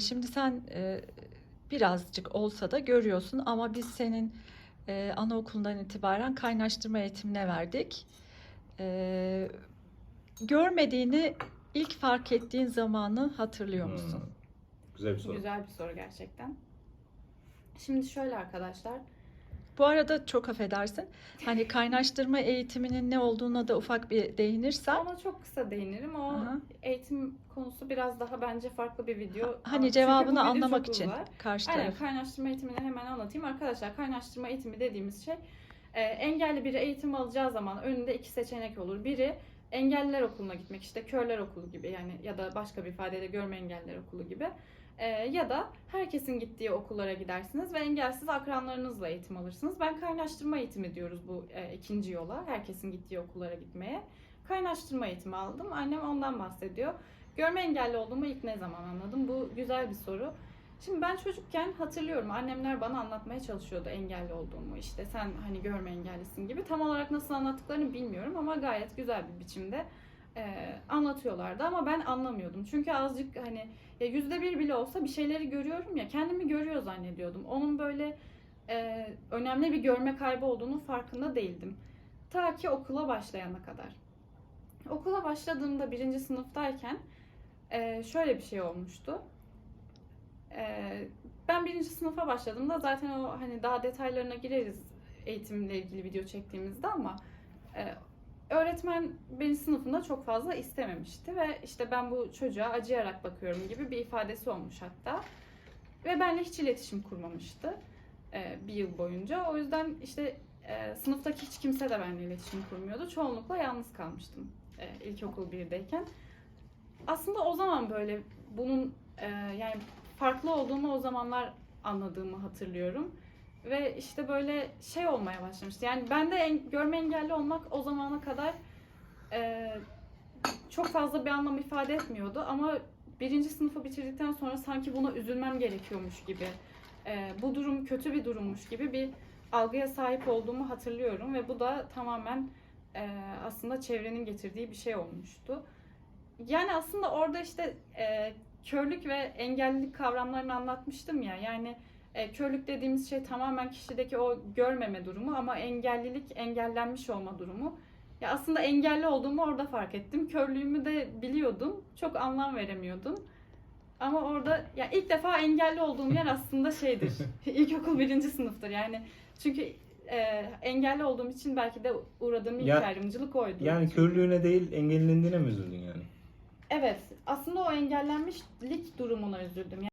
Şimdi sen e, birazcık olsa da görüyorsun ama biz senin e, anaokulundan itibaren kaynaştırma eğitimine verdik. E, görmediğini ilk fark ettiğin zamanı hatırlıyor musun? Hmm. Güzel bir soru. Güzel bir soru gerçekten. Şimdi şöyle arkadaşlar. Bu arada çok affedersin. Hani kaynaştırma eğitiminin ne olduğuna da ufak bir değinirsen. Ona çok kısa değinirim. O Aha. eğitim konusu biraz daha bence farklı bir video. Hani cevabını anlamak için uzar. karşı Aynen taraf. kaynaştırma eğitimini hemen anlatayım. Arkadaşlar kaynaştırma eğitimi dediğimiz şey e, engelli biri eğitim alacağı zaman önünde iki seçenek olur. Biri engelliler okuluna gitmek işte körler okulu gibi yani ya da başka bir ifadeyle görme engelliler okulu gibi. E, ya da herkesin gittiği okullara gidersiniz ve engelsiz akranlarınızla eğitim alırsınız. Ben kaynaştırma eğitimi diyoruz bu e, ikinci yola. Herkesin gittiği okullara gitmeye. Kaynaştırma eğitimi aldım. Annem ondan bahsediyor. Görme engelli olduğumu ilk ne zaman anladım? Bu güzel bir soru. Şimdi ben çocukken hatırlıyorum annemler bana anlatmaya çalışıyordu engelli olduğumu işte sen hani görme engellisin gibi tam olarak nasıl anlattıklarını bilmiyorum ama gayet güzel bir biçimde e, anlatıyorlardı ama ben anlamıyordum. Çünkü azıcık hani yüzde bir bile olsa bir şeyleri görüyorum ya kendimi görüyor zannediyordum. Onun böyle e, önemli bir görme kaybı olduğunu farkında değildim. Ta ki okula başlayana kadar. Okula başladığımda birinci sınıftayken e, şöyle bir şey olmuştu. Ee, ben birinci sınıfa başladığımda zaten o hani daha detaylarına gireriz eğitimle ilgili video çektiğimizde ama e, öğretmen beni sınıfında çok fazla istememişti ve işte ben bu çocuğa acıyarak bakıyorum gibi bir ifadesi olmuş hatta. Ve benimle hiç iletişim kurmamıştı e, bir yıl boyunca. O yüzden işte e, sınıftaki hiç kimse de benimle iletişim kurmuyordu. Çoğunlukla yalnız kalmıştım e, ilkokul 1'deyken aslında o zaman böyle bunun yani farklı olduğumu o zamanlar anladığımı hatırlıyorum. Ve işte böyle şey olmaya başlamıştı. Yani ben de en, görme engelli olmak o zamana kadar e, çok fazla bir anlam ifade etmiyordu. Ama birinci sınıfı bitirdikten sonra sanki buna üzülmem gerekiyormuş gibi, e, bu durum kötü bir durummuş gibi bir algıya sahip olduğumu hatırlıyorum. Ve bu da tamamen e, aslında çevrenin getirdiği bir şey olmuştu. Yani aslında orada işte e, körlük ve engellilik kavramlarını anlatmıştım ya. Yani e, körlük dediğimiz şey tamamen kişideki o görmeme durumu ama engellilik engellenmiş olma durumu. Ya aslında engelli olduğumu orada fark ettim. Körlüğümü de biliyordum. Çok anlam veremiyordum. Ama orada ya ilk defa engelli olduğum yer aslında şeydir. İlkokul birinci sınıftır yani. Çünkü e, engelli olduğum için belki de uğradığım ilk Ya- ayrımcılık oydu. Yani körlüğüne değil engellendiğine mi üzüldün yani? Evet. Aslında o engellenmişlik durumuna üzüldüm.